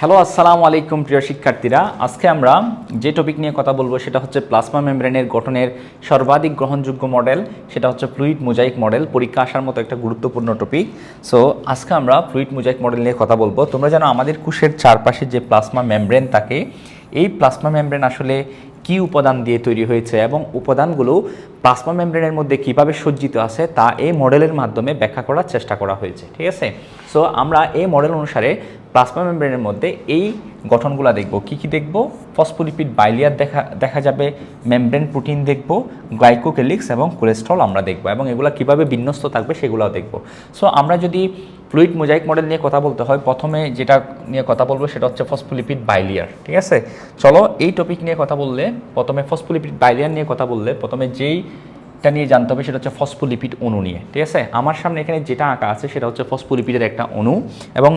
Hello আসসালামু আলাইকুম, প্রিয় শিক্ষার্থীরা। আজকে আমরা যে টপিক নিয়ে কথা বলব, সেটা হচ্ছে প্লাজমা মেমব্রেনের গঠনের সর্বাধিক গ্রহণযোগ্য মডেল সেটা হচ্ছে ফ্লুইড মোজাইক মডেল পরীক্ষা আসার মতো একটা গুরুত্বপূর্ণ টপিক সো আজকে আমরা ফ্লুইড মোজাইক মডেল নিয়ে কথা বলব। তোমরা জানো, আমাদের কোষের চারপাশে যে প্লাজমা মেমব্রেন থাকে, এই প্লাজমা মেমব্রেন আসলে কি উপাদান দিয়ে তৈরি হয়েছে এবং উপাদানগুলো প্লাজমা মেমব্রেনের মধ্যে কীভাবে সজ্জিত আছে, তা এই মডেলের মাধ্যমে ব্যাখ্যা করার চেষ্টা করা হয়েছে। ঠিক আছে? সো আমরা এই মডেল অনুসারে প্লাজমা মেমব্রেনের মধ্যে এই গঠনগুলো দেখব। কি কি দেখব? ফসফোলিপিড বাইলিয়ার দেখা দেখা যাবে, মেমব্রেন প্রোটিন দেখব, গ্লাইকোকেলিক্স এবং কোলেস্ট্রল আমরা দেখব এবং এগুলো কীভাবে বিন্যস্ত থাকবে সেগুলোও দেখব। সো আমরা যদি ফ্লুইড মোজাইক মডেল নিয়ে কথা বলতে হয়, প্রথমে যেটা নিয়ে কথা বলব সেটা হচ্ছে ফসফোলিপিড বাইলিয়ার, ঠিক আছে? চলো, এই টপিক নিয়ে কথা বললে, প্রথমে ফসফোলিপিড বাইলিয়ার নিয়ে কথা বললে, প্রথমে যেই এটা নিয়ে জানতে হবে সেটা হচ্ছে ফসফোলিপিড অণু নিয়ে, ঠিক আছে? আমার সামনে এখানে যেটা আঁকা আছে সেটা হচ্ছে ফসফোলিপিডের একটা অণু এবং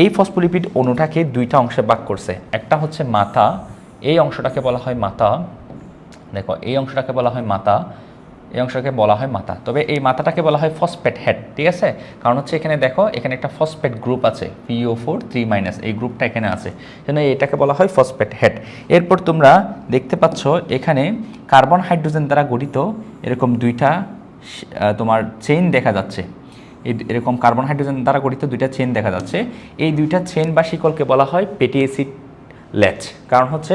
এই ফসফোলিপিড অণুটাকে দুইটা অংশে ভাগ করছে। একটা হচ্ছে মাথা, এই অংশটাকে বলা হয় মাথা। দেখো, এই অংশটাকে বলা হয় মাথা, এই অংশটাকে বলা হয় মাথা। তবে এই মাথাটাকে বলা হয় ফসফেট হেড, ঠিক আছে? কারণ হচ্ছে এখানে দেখো, এখানে একটা ফসফেট গ্রুপ আছে পিও ফোর থ্রি মাইনাস এই গ্রুপটা এখানে আছে। জন্য এটাকে বলা হয় ফসফেট হেড। এরপর তোমরা দেখতে পাচ্ছ, এখানে কার্বন হাইড্রোজেন দ্বারা গঠিত এরকম দুইটা তোমার চেইন দেখা যাচ্ছে। এই এরকম কার্বন হাইড্রোজেন দ্বারা গঠিত দুইটা চেন দেখা যাচ্ছে। এই দুইটা চেন বা শিকলকে বলা হয় পেটি অ্যাসিড ল্যাচ কারণ হচ্ছে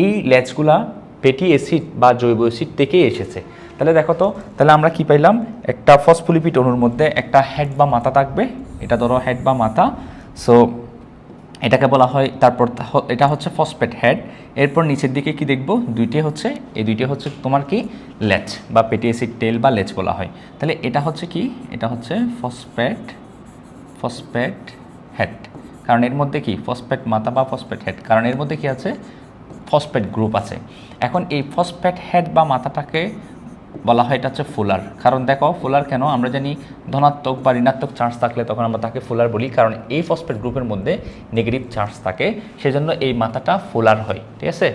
এই ল্যাচগুলা পেটি অ্যাসিড বা জৈব অ্যাসিড থেকেই এসেছে। তাহলে দেখো তো, তাহলে আমরা কি পাইলাম? একটা ফসফুলিপিট অণুর মধ্যে একটা হেড বা মাথা থাকবে। এটা ধরো হেড বা মাথা। সো এটাকে বলা হয়, তারপর এটা হচ্ছে ফসফেট হেড এরপর নিচের দিকে কি দেখব? দুইটি হচ্ছে, এই দুইটি হচ্ছে তোমার কি? লেচ বা পেটি অ্যাসিড টেল বা লেচ বলা হয়। তাহলে এটা হচ্ছে কি? এটা হচ্ছে ফসফেট ফসফেট হেড কারণ এর মধ্যে কি? ফসফেট মাথা বা ফসফেট হেড কারণ এর মধ্যে কি আছে? ফসফেট গ্রুপ আছে। এখন এই ফসফেট হেড বা মাথাটাকে বলা হয় এটা হচ্ছে ফুলার। কারণ দেখো, ফুলার কেন? আমরা জানি ধনাত্মক বা ঋণাত্মক চার্জ থাকলে তখন আমরা তাকে ফুলার বলি। কারণ এই ফসফেট গ্রুপের মধ্যে নেগেটিভ চার্জ থাকে, সেজন্য এই মাথাটা ফুলার হয়, ঠিক আছে?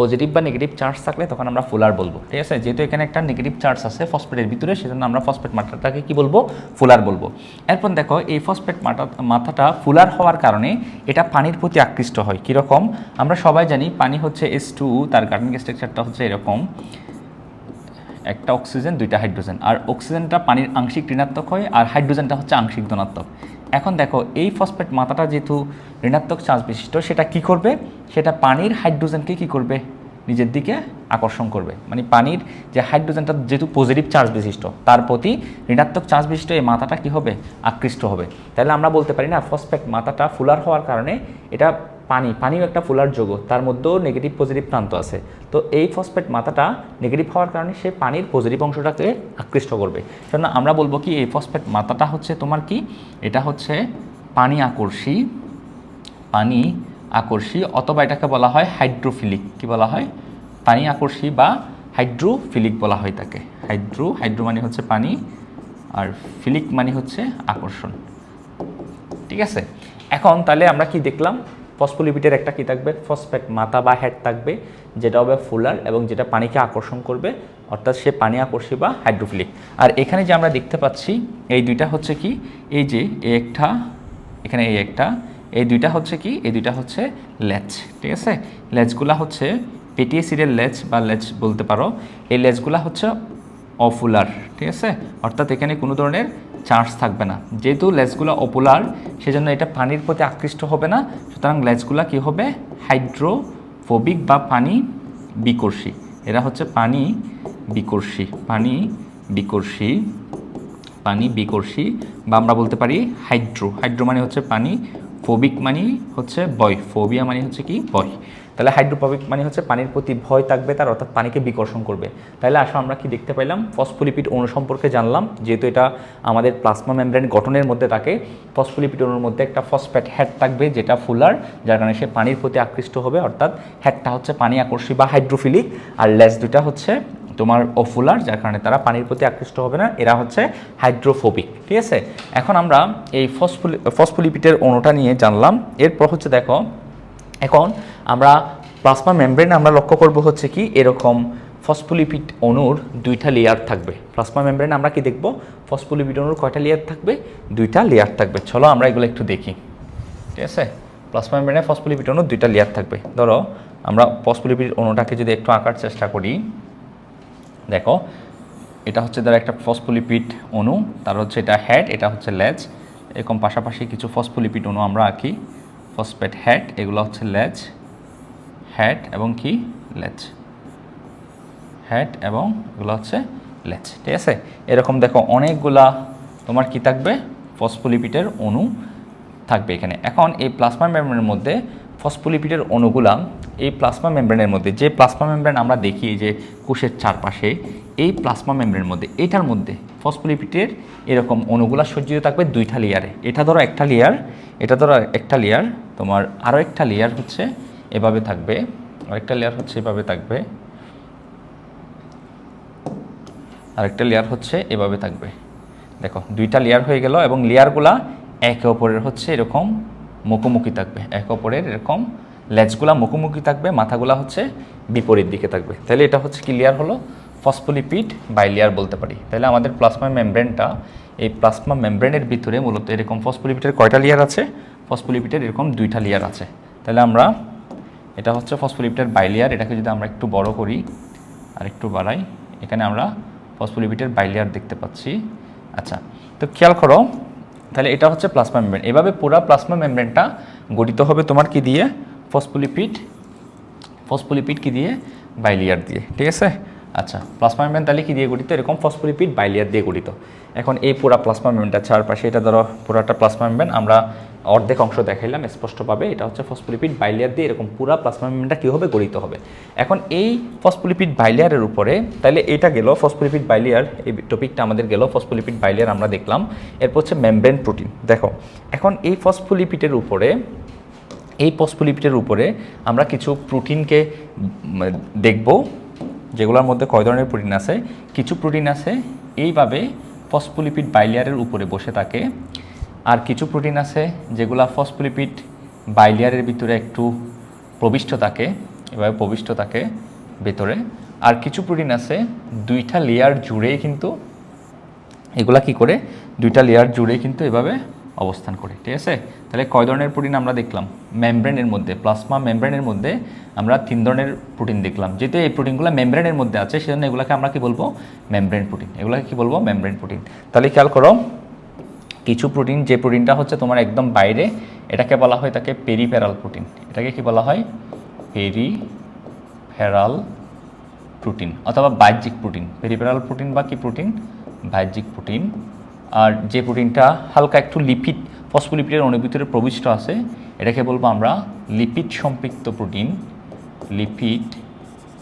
পজিটিভ বা নেগেটিভ চার্জ থাকলে তখন আমরা ফুলার বলব, ঠিক আছে? যেহেতু এখানে একটা নেগেটিভ চার্জ আছে ফসফেটের ভিতরে, সেজন্য আমরা ফসফেট মাথাটাকে কি বলব? ফুলার বলব। এরপর দেখো, এই ফসফেট মাথা, মাথাটা ফুলার হওয়ার কারণে এটা পানির প্রতি আকৃষ্ট হয়। কীরকম? আমরা সবাই জানি পানি হচ্ছে এস টু তার কার্বনিক স্ট্রাকচারটা হচ্ছে এরকম। একটা অক্সিজেন দুইটা হাইড্রোজেন আর অক্সিজেনটা পানির আংশিক ঋণাত্মক হয়, আর হাইড্রোজেনটা হচ্ছে আংশিক ধনাত্মক। এখন দেখো, এই ফসফেট মাথাটা যেহেতু ঋণাত্মক চার্জ বিশিষ্ট, সেটা কি করবে? সেটা পানির হাইড্রোজেনকে কি করবে? নিজের দিকে আকর্ষণ করবে। মানে পানির যে হাইড্রোজেনটা যেহেতু পজিটিভ চার্জ বিশিষ্ট, তার প্রতি ঋণাত্মক চার্জ বিশিষ্ট এই মাথাটা কি হবে? আকৃষ্ট হবে। তাহলে আমরা বলতে পারি না ফসফেট মাথাটা ফুলার হওয়ার কারণে এটা পানি, পানিও একটা ফুলার যোগ, তার মধ্যেও নেগেটিভ পজিটিভ প্রান্ত আছে। তো এই ফসফেট মাথাটা নেগেটিভ হওয়ার কারণে সে পানির পজিটিভ অংশটাকে আকৃষ্ট করবে। সেজন্য আমরা বলব কি, এই ফসফেট মাথাটা হচ্ছে তোমার কি? এটা হচ্ছে পানি আকর্ষী পানি আকর্ষী অথবা এটাকে বলা হয় হাইড্রোফিলিক কি বলা হয়? পানি আকর্ষী বা হাইড্রোফিলিক বলা হয় তাকে। হাইড্রো হাইড্রো মানে হচ্ছে পানি আর ফিলিক মানে হচ্ছে আকর্ষণ। ঠিক আছে? এখন তাহলে আমরা কি দেখলাম? ফসফোলিপিডের একটা কি থাকবে? ফসফেট মাথা বা হেড থাকবে, যেটা হবে ফুলার এবং যেটা পানিকে আকর্ষণ করবে, অর্থাৎ সে পানি আকর্ষী বা হাইড্রোফিলিক আর এখানে যে আমরা দেখতে পাচ্ছি, এই দুইটা হচ্ছে কি? এই যে এই একটা, এখানে এই একটা, এই দুইটা হচ্ছে কি? এই দুইটা হচ্ছে লেচ ঠিক আছে? লেচগুলা হচ্ছে পেটি অ্যাসিডের লেচ বা লেচ বলতে পারো। এই লেচগুলা হচ্ছে অফুলার, ঠিক আছে? অর্থাৎ এখানে কোনো ধরনের চার্জ থাকবে না। যেহেতু লেজগুলো অপুলার, সেজন্য এটা পানির প্রতি আকৃষ্ট হবে না। সুতরাং লেজগুলো কী হবে? হাইড্রোফোবিক বা পানি বিকর্ষী। এরা হচ্ছে পানি বিকর্ষী পানি বিকর্ষী পানি বিকর্ষী বা আমরা বলতে পারি হাইড্রো। হাইড্রো মানে হচ্ছে পানি, ফোবিক মানে হচ্ছে বয়। ফোবিয়া মানে হচ্ছে কি? বয়। তাহলে হাইড্রোফোবিক মানে হচ্ছে পানির প্রতি ভয় থাকবে তার, অর্থাৎ পানিকে বিকর্ষণ করবে। তাহলে আসলে আমরা কি দেখতে পাইলাম? ফসফোলিপিড অণু সম্পর্কে জানলাম, যেহেতু এটা আমাদের প্লাজমা মেমব্রেন গঠনের মধ্যে থাকে, ফসফোলিপিড অণুর মধ্যে একটা ফসফেট হেড থাকবে, যেটা ফুলার, যার কারণে সে পানির প্রতি আকৃষ্ট হবে, অর্থাৎ হেডটা হচ্ছে পানি আকর্ষী বা হাইড্রোফিলিক আর লেস দুটা হচ্ছে তোমার অফুলার যার কারণে তারা পানির প্রতি আকৃষ্ট হবে না, এরা হচ্ছে হাইড্রোফোবিক ঠিক আছে? এখন আমরা এই ফসফোলি ফসফোলিপিডের অণুটা নিয়ে জানলাম, এরপর হচ্ছে দেখো এখন আমরা প্লাজমা মেমব্রেন আমরা লক্ষ্য করব হচ্ছে কি, এরকম ফসফোলিপিড অণুর দুইটা লেয়ার থাকবে। প্লাজমা মেমব্রেন আমরা কি দেখব? ফসফোলিপিড অণুর কয়টা লেয়ার থাকবে? দুইটা লেয়ার থাকবে। চলো আমরা এগুলো একটু দেখি। ঠিক আছে? প্লাজমা মেমব্রেনে ফসফোলিপিড অণু দুইটা লেয়ার থাকবে। ধরো, আমরা ফসফোলিপিড অণুটাকে যদি একটু আঁকার চেষ্টা করি। দেখো, এটা হচ্ছে ধরো একটা ফসফোলিপিড অণু, তার হচ্ছে এটা হেড এটা হচ্ছে লেজ এরকম পাশাপাশি কিছু ফসফোলিপিড অণু আমরা আঁকি। ফসফেট হ্যাট এগুলো হচ্ছে লেজ হ্যাট এবং কি? লেজ। হ্যাট এবং এগুলো হচ্ছে লেজ, ঠিক আছে? এরকম দেখো অনেকগুলা তোমার কি থাকবে? ফসফোলিপিটের অণু থাকবে এখানে। এখন এই প্লাজমা মেমব্রেনের মধ্যে ফসফোলিপিডের অণুগুলা এই প্লাজমা মেমব্রেনের মধ্যে, যে প্লাজমা মেমব্রেন আমরা দেখি যে কোষের চারপাশে, এই প্লাজমা মেমব্রেনের মধ্যে, এটার মধ্যে ফসফোলিপিডের এরকম অণুগুলা সজ্জিত থাকবে দুইটা লেয়ারে এটা ধরো একটা লেয়ার এটা ধরো একটা লেয়ার তোমার আরও একটা লেয়ার হচ্ছে এভাবে থাকবে, আরেকটা লেয়ার হচ্ছে এভাবে থাকবে, আরেকটা লেয়ার হচ্ছে এভাবে থাকবে। দেখো, দুইটা লেয়ার হয়ে গেল এবং লেয়ারগুলা একে অপরের হচ্ছে এরকম মুখোমুখি থাকবে। একে অপরের এরকম লেজগুলা মুখোমুখি থাকবে, মাথাগুলা হচ্ছে বিপরীত দিকে থাকবে। তাহলে এটা হচ্ছে ক্লিয়ার লেয়ার হলো ফসফোলিপিড বাই লেয়ার বলতে পারি। তাহলে আমাদের প্লাজমা মেমব্রেনটা এই প্লাজমা মেমব্রেনের ভিতরে মূলত এরকম ফসফোলিপিডের কয়টা লেয়ার আছে? ফসফোলিপিডের এরকম দুইটা লেয়ার আছে। তাহলে আমরা, এটা হচ্ছে ফসফোলিপিডের বাই লেয়ার এটাকে যদি আমরা একটু বড় করি, আর একটু বাড়াই, এখানে আমরা ফসফোলিপিডের বাইলিয়ার দেখতে পাচ্ছি। আচ্ছা তো খেয়াল করো তাহলে এটা হচ্ছে প্লাজমা মেমব্রেন এভাবে পুরো প্লাজমা মেমব্রেনটা গঠিত হবে তোমার কি দিয়ে? ফসফোলিপিড ফসফোলিপিড কি দিয়ে? বাইলিয়ার দিয়ে, ঠিক আছে? আচ্ছা প্লাজমা মেমব্রেন তাহলে কি দিয়ে গঠিত? এরকম ফসফোলিপিড বাইলিয়ার দিয়ে গঠিত। এখন এই পুরা প্লাজমা মেমব্রেনটা চারপাশে, এটা ধরো পুরাটা প্লাজমা মেমব্রেন আমরা অর্ধেক অংশ দেখাইলাম, স্পষ্টভাবে এটা হচ্ছে ফসফোলিপিড বাইলিয়ার দিয়ে এরকম পুরা প্লাজমা মেমব্রেনটা কী হবে গঠিত হবে? এখন এই ফসফোলিপিড বাইলিয়ারের উপরে তাহলে এটা গেল ফসফোলিপিড বাইলিয়ার, এই টপিকটা আমাদের গেল ফসফোলিপিড বাইলিয়ার আমরা দেখলাম। এরপর হচ্ছে মেমব্রেন প্রোটিন দেখো, এখন এই ফসফোলিপিডের উপরে, এই ফসফোলিপিডের উপরে আমরা কিছু প্রোটিনকে দেখব, যেগুলোর মধ্যে কয় ধরনের প্রোটিন আছে? কিছু প্রোটিন আছে, এইভাবে ফসফোলিপিড বাইলিয়ারের উপরে বসে থাকে আর কিছু প্রোটিন আছে যেগুলা ফসফোলিপিড বাইলিয়ারের ভিতরে একটু প্রবিষ্ট থাকে, এভাবে প্রবিষ্ট থাকে ভেতরে। আর কিছু প্রোটিন আছে, দুইটা লেয়ার জুড়েই কিন্তু এগুলা কি করে? দুইটা লেয়ার জুড়ে কিন্তু এভাবে অবস্থান করে, ঠিক আছে? তাহলে কয় ধরনের প্রোটিন আমরা দেখলাম? মেমব্রেনের মধ্যে, প্লাজমা মেমব্রেনের মধ্যে আমরা তিন ধরনের প্রোটিন দেখলাম। যেহেতু এই প্রোটিনগুলো মেমব্রেনের মধ্যে আছে, সেজন্য এগুলোকে আমরা কি বলব? Membrane protein. এগুলোকে কি বলব? Membrane protein. তাহলে খেয়াল করো কিছু প্রোটিন যে প্রোটিনটা হচ্ছে তোমার একদম বাইরে, এটাকে বলা হয় তাকে পেরিফেরাল প্রোটিন এটাকে কি বলা হয়? পেরিফেরাল প্রোটিন অথবা বাহ্যিক প্রোটিন পেরিফেরাল প্রোটিন বা কি প্রোটিন বাহ্যিক প্রোটিন আর যে প্রোটিনটা হালকা একটু লিপিড ফসফোলিপিডের ভিতরে প্রবিষ্ট আছে, এটাকে বলব আমরা লিপিড সম্পৃক্ত প্রোটিন লিপিড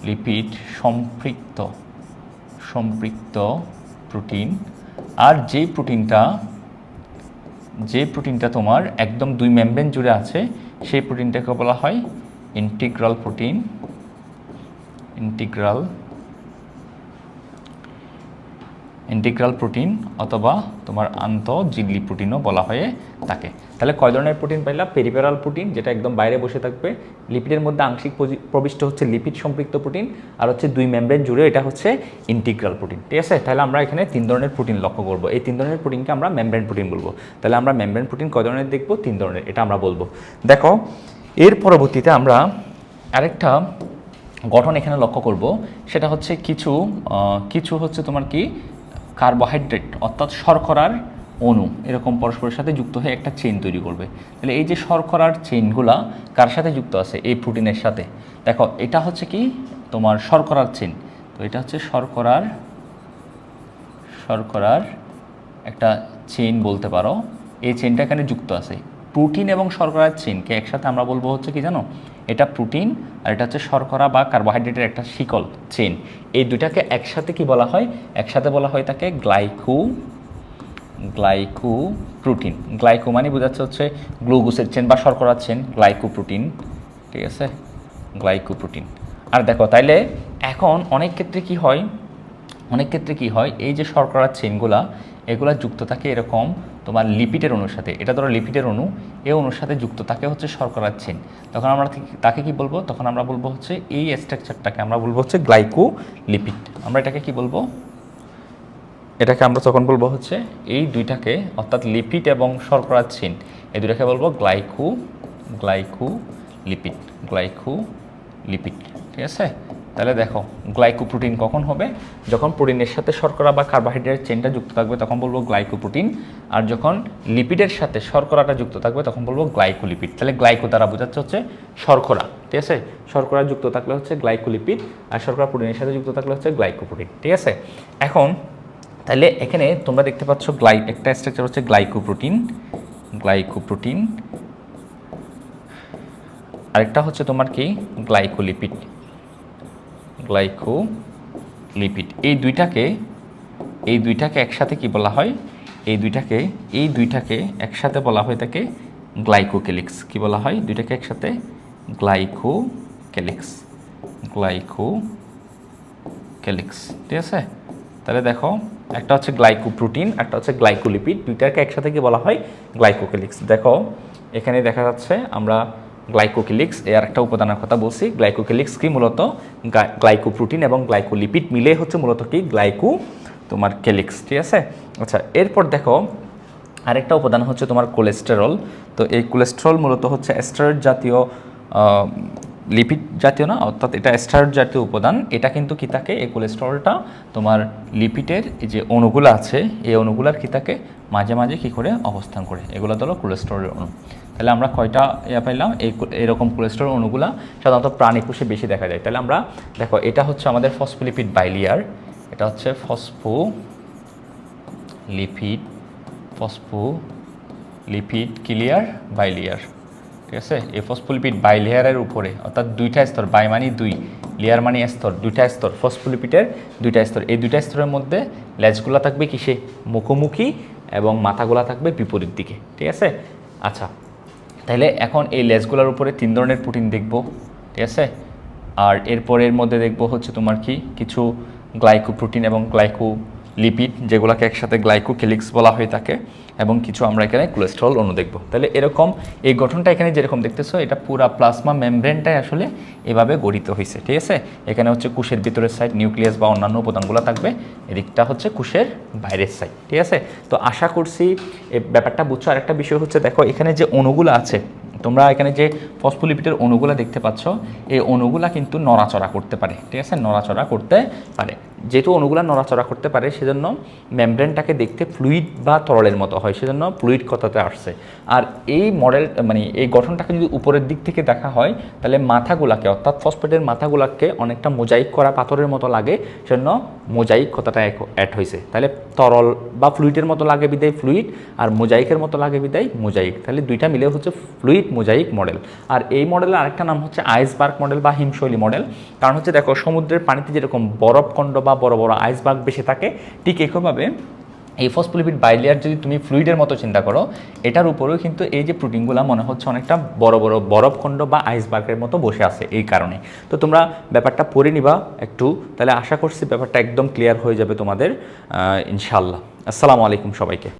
লিপিড সম্পৃক্ত সম্পৃক্ত প্রোটিন আর যে প্রোটিনটা যে প্রোটিনটা তোমার একদম দুই মেমব্রেন জুড়ে আছে, সেই প্রোটিনটাকে বলা হয় integral protein integral integral protein অথবা তোমার আন্তঃজিগলি প্রোটিনও বলা হয়ে থাকে। তাহলে কয় ধরনের প্রোটিন পাইলা? পেরিপেরাল প্রোটিন যেটা একদম বাইরে বসে থাকবে। লিপিডের মধ্যে আংশিক প্রবিষ্ট হচ্ছে লিপিড সম্পৃক্ত প্রোটিন আর হচ্ছে দুই মেমব্রেন জুড়ে এটা হচ্ছে ইন্টিগ্রাল প্রোটিন ঠিক আছে? তাহলে আমরা এখানে তিন ধরনের প্রোটিন লক্ষ্য করব। এই তিন ধরনের প্রোটিনকে আমরা মেমব্রেন প্রোটিন বলব। তাহলে আমরা মেমব্রেন প্রোটিন কয় ধরনের দেখব? তিন ধরনের, এটা আমরা বলব। দেখো, এর পরবর্তীতে আমরা আরেকটা গঠন এখানে লক্ষ্য করব। সেটা হচ্ছে কিছু কিছু হচ্ছে তোমার কি? কার্বোহাইড্রেট, অর্থাৎ শর্করার অণু, এরকম পরস্পরের সাথে যুক্ত হয়ে একটা চেইন তৈরি করবে। তাহলে এই যে শর্করার চেইনগুলা কার সাথে যুক্ত আছে? এই প্রোটিনের সাথে। দেখো, এটা হচ্ছে কি? তোমার শর্করার চেইন তো এটা হচ্ছে শর্করার শর্করার একটা চেইন বলতে পারো। এই চেইনটা এখানে যুক্ত আছে। প্রোটিন এবং শর্করার চেইনকে একসাথে আমরা বলব হচ্ছে কি জানো? এটা প্রোটিন আর এটা হচ্ছে শর্করা বা কার্বোহাইড্রেটের একটা শিকল চেন এই দুটাকে একসাথে কি বলা হয়? একসাথে বলা হয় তাকে গ্লাইকো গ্লাইকো প্রোটিন গ্লাইকো মানে বোঝাচ্ছে হচ্ছে গ্লুকোজের চেন বা শর্করার চেন গ্লাইকো প্রোটিন ঠিক আছে? গ্লাইকো প্রোটিন আর দেখো, তাইলে এখন অনেক ক্ষেত্রে কি হয়? অনেক ক্ষেত্রে কি হয়, এই যে শর্করার চেনগুলা এগুলা যুক্ত থাকে এরকম তোমার লিপিডের অণুর সাথে। এটা ধরো লিপিডের অণু এই অণুর সাথে যুক্ত থাকে হচ্ছে শর্করার চেন তখন আমরা তাকে কি বলব? তখন আমরা বলব হচ্ছে এই স্ট্রাকচারটাকে আমরা বলব হচ্ছে গ্লাইকো লিপিড আমরা এটাকে কি বলব? এটাকে আমরা তখন বলব হচ্ছে এই দুইটাকে, অর্থাৎ লিপিড এবং শর্করার চেন এই দুইটাকে বলব গ্লাইকো গ্লাইকোলিপিড গ্লাইকোলিপিড ঠিক আছে? তাহলে দেখো গ্লাইকোপ্রোটিন কখন হবে? যখন প্রোটিনের সাথে শর্করা বা কার্বোহাইড্রেট চেনটা যুক্ত থাকবে, তখন বলব গ্লাইকোপ্রোটিন আর যখন লিপিডের সাথে শর্করাটা যুক্ত থাকবে, তখন বলব গ্লাইকোলিপিড তাহলে গ্লাইকো দ্বারা বোঝাচ্ছে হচ্ছে শর্করা, ঠিক আছে? শর্করা যুক্ত থাকলে হচ্ছে গ্লাইকোলিপিড আর শর্করা প্রোটিনের সাথে যুক্ত থাকলে হচ্ছে গ্লাইকোপ্রোটিন ঠিক আছে? এখন, তাহলে এখানে তোমরা দেখতে পাচ্ছ গ্লাই একটা স্ট্রাকচার হচ্ছে গ্লাইকোপ্রোটিন গ্লাইকোপ্রোটিন আরেকটা হচ্ছে তোমার কি? গ্লাইকোলিপিড গ্লাইকোলিপিড এই দুইটাকে এই দুইটাকে একসাথে কি বলা হয়? এই দুইটাকে এই দুইটাকে একসাথে বলা হয় তাকে গ্লাইকোকেলিক্স কি বলা হয়? দুইটাকে একসাথে গ্লাইকোকেলিক্স গ্লাইকো ক্যালিক্স ঠিক আছে? তাহলে দেখো, একটা হচ্ছে গ্লাইকোপ্রোটিন একটা হচ্ছে গ্লাইকোলিপিড দুইটাকে একসাথে কি বলা হয়? গ্লাইকোকেলিক্স দেখো, এখানে দেখা যাচ্ছে আমরা গ্লাইকোকেলিক্স এর একটা উপাদানের কথা বলছি। গ্লাইকোকিলিক্স কি মূলত? গ্লাইকোপ্রোটিন এবং গ্লাইকোলিপিড মিলে হচ্ছে মূলত কি? গ্লাইকো তোমার কেলিক্স, ঠিক আছে? আচ্ছা এরপর দেখো, আরেকটা উপাদান হচ্ছে তোমার কোলেস্টেরল। তো এই কোলেস্টেরল মূলত হচ্ছে স্টেরয়েড জাতীয় লিপিড জাতীয় না, অর্থাৎ এটা স্টার্ট জাতীয় উপাদান। এটা কিন্তু কি থাকে? এই কোলেস্টেরলটা তোমার লিপিডের যে অণুগুলো আছে, এই অণুগুলার কি থাকে? মাঝে মাঝে কি করে? অবস্থান করে। এগুলো হলো কোলেস্টেরলের অণু। তাহলে আমরা কয়টা ইয়া পাইলাম? এই এরকম কোলেস্টেরল অণুগুলা সাধারণত প্রাণী কোষে বেশি দেখা যায়। তাহলে আমরা, দেখো, এটা হচ্ছে আমাদের ফসফোলিপিড বাইলিয়ার এটা হচ্ছে phospholipid phospholipid clear bilayer ঠিক আছে? এই ফসফোলিপিড বাইলেয়ারের উপরে, অর্থাৎ দুইটা স্তর বাই মানে দুই লেয়ার মানে স্তর, দুইটা স্তর ফসফোলিপিডের দুইটা স্তর। এই দুইটা স্তরের মধ্যে লেজগুলা থাকবে কিসে? মুখোমুখি এবং মাথাগুলা থাকবে বিপরীত দিকে, ঠিক আছে? আচ্ছা তাহলে এখন এই লেসগুলোর উপরে তিন ধরনের প্রোটিন দেখব, ঠিক আছে? আর এরপরের মধ্যে দেখব হচ্ছে তোমার কি? কিছু গ্লাইকো প্রোটিন এবং গ্লাইকো লিপিড যেগুলোকে একসাথে গ্লাইকোকেলিক্স বলা হয়ে থাকে, এবং কিছু আমরা এখানে কোলেস্ট্রল অণু দেখব। তাহলে এরকম, এই গঠনটা এখানে যেরকম দেখতেছো, এটা পুরা প্লাজমা মেমব্রেনটাই আসলে এভাবে গঠিত হয়েছে ঠিক আছে? এখানে হচ্ছে কুশের ভিতরের সাইড নিউক্লিয়াস বা অন্যান্য উপাদানগুলো থাকবে, এদিকটা হচ্ছে কুশের বাইরের সাইড ঠিক আছে? তো আশা করছি ব্যাপারটা বুঝছ। আরেকটা বিষয় হচ্ছে, দেখো, এখানে যে অণুগুলো আছে তোমরা এখানে যে ফসফোলিপিডের অণুগুলা দেখতে পাচ্ছ, এই অণুগুলা কিন্তু নড়াচড়া করতে পারে, ঠিক আছে? নড়াচড়া করতে পারে। যেহেতু অণুগুলা নড়াচড়া করতে পারে, সেজন্য মেমব্রেনটাকে দেখতে ফ্লুইড বা তরলের মতো হয়, সেজন্য ফ্লুইড কথাতে আসছে। আর এই মডেল মানে এই গঠনটাকে যদি উপরের দিক থেকে দেখা হয়, তাহলে মাথাগুলাকে, অর্থাৎ ফসফেটের মাথাগুলাকে অনেকটা মোজাইক করা পাথরের মতো লাগে, সেজন্য মোজাইক কথাটা অ্যাড হয়েছে। তাহলে তরল বা ফ্লুইডের মতো লাগে বিদায় ফ্লুইড, আর মোজাইকের মতো লাগে বিদায় মোজাইক। তাহলে দুইটা মিলে হচ্ছে ফ্লুইড মোজাইক মডেল। আর এই মডেলের আরেকটা নাম হচ্ছে আইসবার্গ মডেল বা হিমশৈলী মডেল। কারণ হচ্ছে দেখো, সমুদ্রের পানিতে যেরকম বরফখণ্ড বা বড় বড় আইসবার্গ বেশি থাকে, ঠিক একইভাবে এই ফসফোলিপিড বাইলিয়ার যদি তুমি ফ্লুইডের মতো চিন্তা করো, এটার উপরেও কিন্তু এই যে প্রোটিনগুলো মনে হচ্ছে অনেকটা বড় বড় বরফখণ্ড বা আইসবার্গের মতো বসে আছে এই কারণে। তো তোমরা ব্যাপারটা পড়ে নিবা একটু, তাহলে আশা করছি ব্যাপারটা একদম ক্লিয়ার হয়ে যাবে তোমাদের ইনশাল্লাহ আসসালামু আলাইকুম সবাইকে।